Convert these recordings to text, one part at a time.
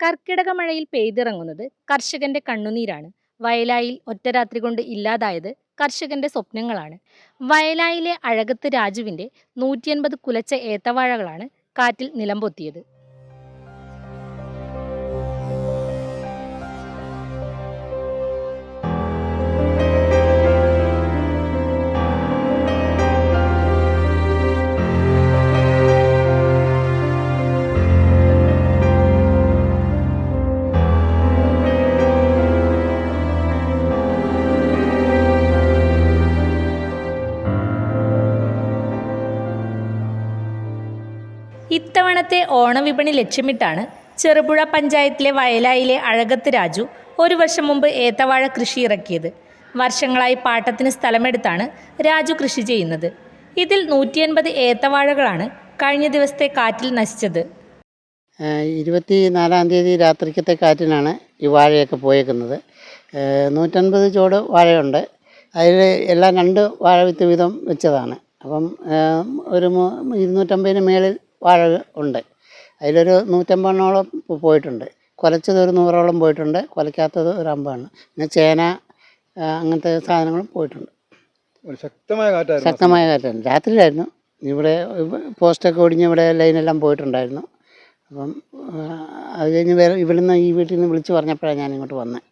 കർക്കിടക മഴയിൽ പെയ്തിറങ്ങുന്നത് കർഷകന്റെ കണ്ണുനീരാണ്. വയലായിൽ ഒറ്റരാത്രി കൊണ്ട് ഇല്ലാതായത് കർഷകന്റെ സ്വപ്നങ്ങളാണ്. വയലായിലെ അഴകത്ത് രാജുവിന്റെ നൂറ്റിയൻപത് കുലച്ച ഏത്തവാഴകളാണ് കാറ്റിൽ നിലംപൊത്തിയത്. ഇത്തവണത്തെ ഓണവിപണി ലക്ഷ്യമിട്ടാണ് ചെറുപുഴ പഞ്ചായത്തിലെ വയലായിലെ അഴകത്ത് രാജു ഒരു വർഷം മുമ്പ് ഏത്തവാഴ കൃഷി ഇറക്കിയത്. വർഷങ്ങളായി പാട്ടത്തിന് സ്ഥലമെടുത്താണ് രാജു കൃഷി ചെയ്യുന്നത്. ഇതിൽ നൂറ്റിയൻപത് ഏത്തവാഴകളാണ് കഴിഞ്ഞ ദിവസത്തെ കാറ്റിൽ നശിച്ചത്. ഇരുപത്തി നാലാം തീയതി രാത്രിക്കത്തെ കാറ്റിനാണ് ഈ വാഴയൊക്കെ പോയേക്കുന്നത്. നൂറ്റൻപത് ചോട് വാഴയുണ്ട്. അതിൽ എല്ലാം രണ്ട് വാഴ വിത്ത് വീതം വെച്ചതാണ്. അപ്പം ഒരു ഇരുന്നൂറ്റമ്പതിന് മേളിൽ വാഴ ഉണ്ട്. അതിലൊരു നൂറ്റമ്പതെണ്ണോളം പോയിട്ടുണ്ട്. കുലച്ചത് ഒരു നൂറോളം പോയിട്ടുണ്ട്. കുലയ്ക്കാത്തത് ഒരു അമ്പതെണ്ണം പിന്നെ ചേന അങ്ങനത്തെ സാധനങ്ങളും പോയിട്ടുണ്ട്. ശക്തമായ കാറ്റായിരുന്നു. ശക്തമായ കാറ്റാണ് രാത്രിയിലായിരുന്നു. ഇവിടെ പോസ്റ്റൊക്കെ ഒടിഞ്ഞ് ഇവിടെ ലൈനെല്ലാം പോയിട്ടുണ്ടായിരുന്നു. അപ്പം അത് കഴിഞ്ഞ് വേറെ ഇവിടുന്ന് ഈ വീട്ടിൽ നിന്ന് വിളിച്ച് പറഞ്ഞപ്പോഴാണ് ഞാൻ ഇങ്ങോട്ട് വന്നത്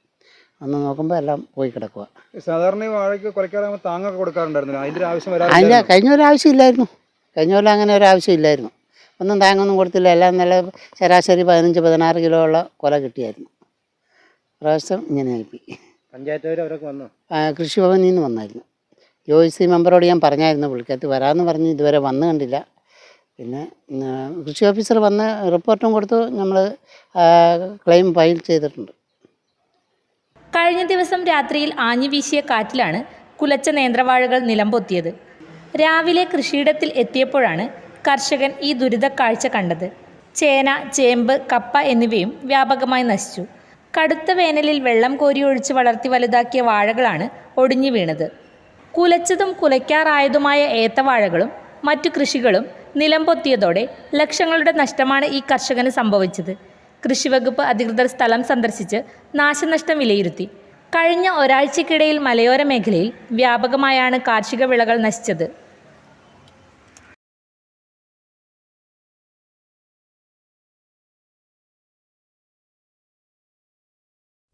വന്ന് നോക്കുമ്പോൾ എല്ലാം പോയി കിടക്കുക സാധാരണ വാഴയ്ക്ക് കുലയ്ക്കാറാകുമ്പോൾ താങ്ങൊക്കെ കൊടുക്കാറുണ്ടായിരുന്നു അതിന്റെ ആവശ്യം അതിന്റെ കഴിഞ്ഞ ഒരു ആവശ്യമില്ലായിരുന്നു. കഴിഞ്ഞ പോലെ അങ്ങനെ ഒരു ആവശ്യമില്ലായിരുന്നു. ഒന്നും താങ്ങൊന്നും കൊടുത്തില്ല. എല്ലാം നല്ല ശരാശരി പതിനഞ്ച് പതിനാറ് കിലോ ഉള്ള കൊല കിട്ടിയായിരുന്നു. പ്രാവശ്യം ഇങ്ങനെ ആയിപ്പി പഞ്ചായത്തുകാർ അവരൊക്കെ വന്നു? കൃഷിഭവനിൽ നിന്ന് വന്നായിരുന്നു. ജോയിസി മെമ്പറോട് ഞാൻ പറഞ്ഞായിരുന്നു പുള്ളിക്കകത്ത് വരാമെന്ന് പറഞ്ഞ് ഇതുവരെ വന്നു കണ്ടില്ല. പിന്നെ കൃഷി ഓഫീസർ വന്ന് റിപ്പോർട്ടും കൊടുത്തു. നമ്മൾ ക്ലെയിം ഫയൽ ചെയ്തിട്ടുണ്ട്. കഴിഞ്ഞ ദിവസം രാത്രിയിൽ ആഞ്ഞു വീശിയ കാറ്റിലാണ് കുലച്ച നേന്ത്രവാഴകൾ നിലംപൊത്തിയത്. രാവിലെ കൃഷിയിടത്തിൽ എത്തിയപ്പോഴാണ് കർഷകൻ ഈ ദുരിത കാഴ്ച കണ്ടത്. ചേന ചേമ്പ് കപ്പ എന്നിവയും വ്യാപകമായി നശിച്ചു. കടുത്ത വേനലിൽ വെള്ളം കോരിയൊഴിച്ച് വളർത്തി വലുതാക്കിയ വാഴകളാണ് ഒടിഞ്ഞു വീണത്. കുലച്ചതും കുലയ്ക്കാറായതുമായ ഏത്തവാഴകളും മറ്റു കൃഷികളും നിലംപൊത്തിയതോടെ ലക്ഷങ്ങളുടെ നഷ്ടമാണ് ഈ കർഷകന് സംഭവിച്ചത്. കൃഷിവകുപ്പ് അധികൃതർ സ്ഥലം സന്ദർശിച്ച് നാശനഷ്ടം വിലയിരുത്തി. കഴിഞ്ഞ ഒരാഴ്ചക്കിടയിൽ മലയോര മേഖലയിൽ വ്യാപകമായാണ് കാർഷിക വിളകൾ നശിച്ചത്.